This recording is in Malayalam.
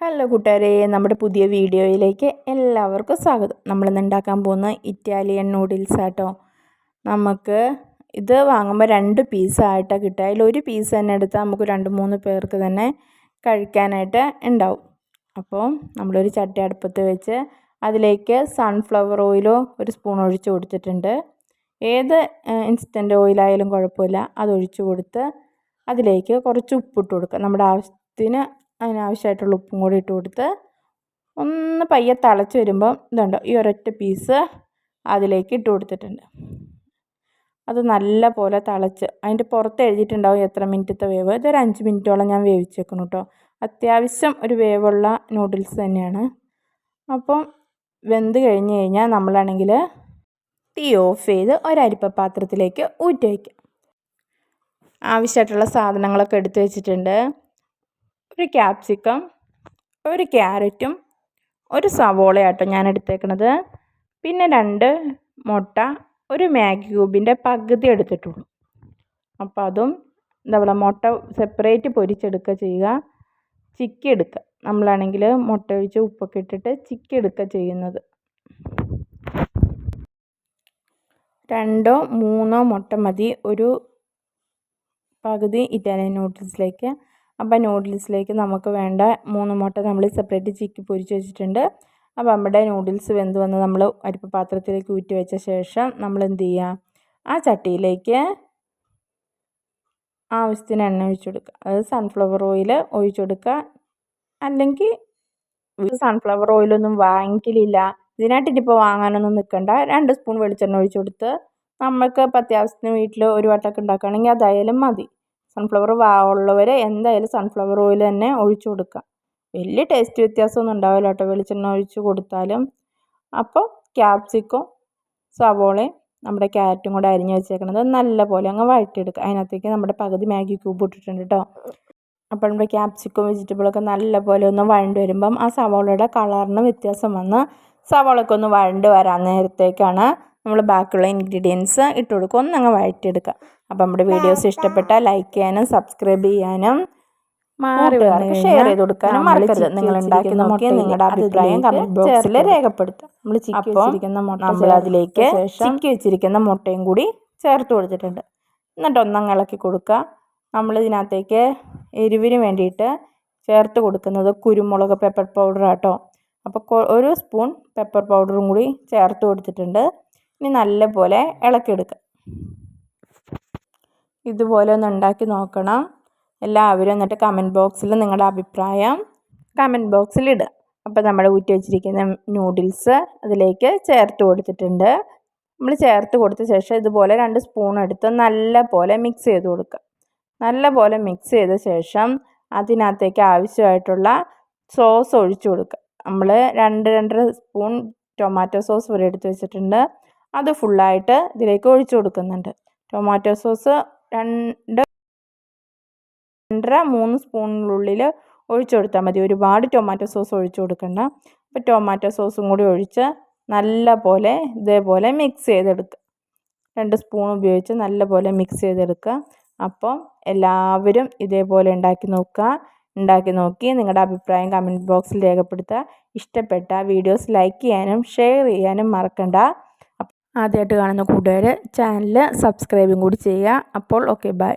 ഹലോ കൂട്ടുകാരെ നമ്മുടെ പുതിയ വീഡിയോയിലേക്ക് എല്ലാവർക്കും സ്വാഗതം. നമ്മളിന്ന് ഉണ്ടാക്കാൻ പോകുന്ന ഇറ്റാലിയൻ നൂഡിൽസ് ആട്ടോ. നമുക്ക് ഇത് വാങ്ങുമ്പോൾ രണ്ട് പീസായിട്ടാണ് കിട്ടുക. അതിൽ ഒരു പീസ് തന്നെ എടുത്താൽ നമുക്ക് രണ്ട് മൂന്ന് പേർക്ക് തന്നെ കഴിക്കാനായിട്ട് ഉണ്ടാവും. അപ്പോൾ നമ്മളൊരു ചട്ടി അടുപ്പത്ത് വെച്ച് അതിലേക്ക് സൺഫ്ലവർ ഓയിലോ ഒരു സ്പൂൺ ഒഴിച്ച് കൊടുത്തിട്ടുണ്ട്. ഏത് ഇൻസ്റ്റന്റ് ഓയിലായാലും കുഴപ്പമില്ല. അത് ഒഴിച്ച് കൊടുത്ത് അതിലേക്ക് കുറച്ച് ഉപ്പിട്ട് കൊടുക്കുക. നമ്മുടെ ആവശ്യത്തിന് അതിനാവശ്യമായിട്ടുള്ള ഉപ്പും കൂടി ഇട്ട് കൊടുത്ത് ഒന്ന് പയ്യെ തിളച്ച് വരുമ്പം ഇതുണ്ട് ഈ ഒരൊറ്റ പീസ് അതിലേക്ക് ഇട്ട് കൊടുത്തിട്ടുണ്ട്. അത് നല്ല പോലെ തിളച്ച് അതിന്റെ പുറത്ത് എഴുതിയിട്ടുണ്ടാവും എത്ര മിനിറ്റത്തെ വേവ് ഇതൊരു അഞ്ച് മിനിറ്റോളം ഞാൻ വേവിച്ചേക്കണം കേട്ടോ. അത്യാവശ്യം ഒരു വേവുള്ള നൂഡിൽസ് തന്നെയാണ്. അപ്പം വെന്ത് കഴിഞ്ഞ് കഴിഞ്ഞാൽ നമ്മളാണെങ്കിൽ തീ ഓഫ് ചെയ്ത് ഒരരിപ്പ പാത്രത്തിലേക്ക് ഊറ്റി വയ്ക്കാം. ആവശ്യമായിട്ടുള്ള സാധനങ്ങളൊക്കെ എടുത്തു വെച്ചിട്ടുണ്ട്. ഒരു ക്യാപ്സിക്കം ഒരു ക്യാരറ്റും ഒരു സവോളയാട്ടോ ഞാൻ എടുത്തേക്കണത് പിന്നെ രണ്ട് മുട്ട ഒരു മാഗി ക്യൂബിന്റെ പകുതി എടുത്തിട്ടുള്ളൂ. അപ്പോൾ അതും എന്താ പറയുക മുട്ട സെപ്പറേറ്റ് പൊരിച്ചെടുക്കുക ചെയ്യുക. ചിക്കി എടുക്കുക. നമ്മളാണെങ്കിൽ മുട്ട ഒഴിച്ച് ഉപ്പൊക്കെ ഇട്ടിട്ട് ചിക്കി എടുക്കുക ചെയ്യുന്നത്. രണ്ടോ മൂന്നോ മുട്ട മതി. ഒരു പകുതി ഇറ്റാലിയൻ നൂഡിൽസിലേക്ക് അപ്പോൾ നൂഡിൽസിലേക്ക് നമുക്ക് വേണ്ട മൂന്ന് മുട്ട നമ്മൾ സെപ്പറേറ്റ് ചിക്കി പൊരിച്ച് വെച്ചിട്ടുണ്ട്. അപ്പോൾ നമ്മുടെ നൂഡിൽസ് വെന്ത് വന്ന് നമ്മൾ അരിപ്പ പാത്രത്തിലേക്ക് ഊറ്റി വെച്ച ശേഷം നമ്മൾ എന്ത് ചെയ്യുക? ആ ചട്ടിയിലേക്ക് ആവശ്യത്തിന് എണ്ണ ഒഴിച്ചു കൊടുക്കുക. അതായത് സൺഫ്ലവർ ഓയിൽ ഒഴിച്ചു കൊടുക്കുക. അല്ലെങ്കിൽ സൺഫ്ലവർ ഓയിലൊന്നും വാങ്ങിക്കലില്ല. ഇതിനായിട്ട് ഇനിയിപ്പോൾ വാങ്ങാനൊന്നും നിൽക്കണ്ട രണ്ട് സ്പൂൺ വെളിച്ചെണ്ണ ഒഴിച്ചു കൊടുത്ത് നമുക്ക് ഇപ്പോൾ അത്യാവശ്യത്തിന് വീട്ടിൽ ഒരു വട്ടമൊക്കെ ഉണ്ടാക്കുകയാണെങ്കിൽ അതായാലും മതി. സൺഫ്ലവർ ഉള്ളവർ എന്തായാലും സൺഫ്ലവർ ഓയിൽ തന്നെ ഒഴിച്ചു കൊടുക്കുക. വലിയ ടേസ്റ്റ് വ്യത്യാസമൊന്നും ഉണ്ടാവില്ല കേട്ടോ. വെളിച്ചെണ്ണ ഒഴിച്ച് കൊടുത്താലും. അപ്പോൾ ക്യാപ്സിക്കും സവോളയും നമ്മുടെ ക്യാരറ്റും കൂടെ അരിഞ്ഞ് വെച്ചേക്കണത് നല്ല പോലെ അങ്ങ് വഴറ്റിയെടുക്കുക. അതിനകത്തേക്ക് നമ്മുടെ പകുതി മാഗി ക്യൂബ് ഇട്ടിട്ടുണ്ട് കേട്ടോ. അപ്പോൾ നമ്മുടെ ക്യാപ്സിക്കും വെജിറ്റബിളൊക്കെ നല്ല പോലെ ഒന്ന് വഴണ്ട് വരുമ്പം ആ സവോളയുടെ കളറിന് വ്യത്യാസം വന്ന് സവോളയൊക്കെ വഴണ്ട് വരാൻ നേരത്തേക്കാണ് നമ്മൾ ബാക്കിയുള്ള ഇൻഗ്രീഡിയൻസ് ഇട്ട് കൊടുക്കുക ഒന്നങ്ങ് വഴറ്റിയെടുക്കുക. അപ്പം നമ്മുടെ വീഡിയോസ് ഇഷ്ടപ്പെട്ടാൽ ലൈക്ക് ചെയ്യാനും സബ്സ്ക്രൈബ് ചെയ്യാനും മാറി ഷെയർ ചെയ്ത് കൊടുക്കാനും മറക്കരുത്. നിങ്ങൾ ഉണ്ടാക്കി നോക്കിയാൽ നിങ്ങളുടെ അഭിപ്രായം കമന്റ് ബോക്സിൽ രേഖപ്പെടുത്തുക നമ്മൾ ചിക്കി വെച്ചിരിക്കുന്ന മുട്ട നമ്മൾ അതിലേക്ക് ചിക്കി വെച്ചിരിക്കുന്ന മുട്ടയും കൂടി ചേർത്ത് കൊടുത്തിട്ടുണ്ട്. എന്നിട്ട് ഒന്നങ്ങ് ഇളക്കി കൊടുക്കുക. നമ്മൾ ഇതിനകത്തേക്ക് എരിവിന് വേണ്ടിയിട്ട് ചേർത്ത് കൊടുക്കുന്നത് കുരുമുളക് പെപ്പർ പൗഡർ ആട്ടോ. അപ്പോൾ ഒരു സ്പൂൺ പെപ്പർ പൗഡറും കൂടി ചേർത്ത് കൊടുത്തിട്ടുണ്ട്. ഇനി നല്ലപോലെ ഇളക്കിയെടുക്കുക ഇതുപോലെ ഒന്ന് ഉണ്ടാക്കി നോക്കണം. എല്ലാവരും എന്നിട്ട് കമന്റ് ബോക്സിൽ നിങ്ങളുടെ അഭിപ്രായം കമന്റ് ബോക്സിൽ ഇടുക. അപ്പോൾ നമ്മൾ ഊറ്റി വെച്ചിരിക്കുന്ന നൂഡിൽസ് അതിലേക്ക് ചേർത്ത് കൊടുത്തിട്ടുണ്ട്. നമ്മൾ ചേർത്ത് കൊടുത്ത ശേഷം ഇതുപോലെ രണ്ട് സ്പൂൺ എടുത്ത് നല്ല പോലെ മിക്സ് ചെയ്ത് കൊടുക്കുക. നല്ല പോലെ മിക്സ് ചെയ്ത ശേഷം അതിനകത്തേക്ക് ആവശ്യമായിട്ടുള്ള സോസ് ഒഴിച്ചു കൊടുക്കുക. നമ്മൾ രണ്ട് രണ്ടര സ്പൂൺ ടൊമാറ്റോ സോസ് വരെ എടുത്ത് വെച്ചിട്ടുണ്ട്. അത് ഫുള്ളായിട്ട് ഇതിലേക്ക് ഒഴിച്ചു കൊടുക്കുന്നുണ്ട്. ടൊമാറ്റോ സോസ് രണ്ട് രണ്ടര മൂന്ന് സ്പൂണിനുള്ളിൽ ഒഴിച്ചു കൊടുത്താൽ മതി. ഒരുപാട് ടൊമാറ്റോ സോസ് ഒഴിച്ചു കൊടുക്കണ്ട. അപ്പോൾ ടൊമാറ്റോ സോസും കൂടി ഒഴിച്ച് നല്ല പോലെ ഇതേപോലെ മിക്സ് ചെയ്തെടുക്കുക രണ്ട് സ്പൂൺ ഉപയോഗിച്ച് നല്ല പോലെ മിക്സ് ചെയ്തെടുക്കുക അപ്പോൾ എല്ലാവരും ഇതേപോലെ ഉണ്ടാക്കി നോക്കുക ഉണ്ടാക്കി നോക്കി നിങ്ങളുടെ അഭിപ്രായം കമന്റ് ബോക്സിൽ രേഖപ്പെടുത്തുക. ഇഷ്ടപ്പെട്ട വീഡിയോസ് ലൈക്ക് ചെയ്യാനും ഷെയർ ചെയ്യാനും മറക്കണ്ട. ആദ്യമായിട്ട് കാണുന്ന കൂട്ടുകാർ ചാനൽ സബ്സ്ക്രൈബും കൂടി ചെയ്യുക. അപ്പോൾ ഓക്കെ ബൈ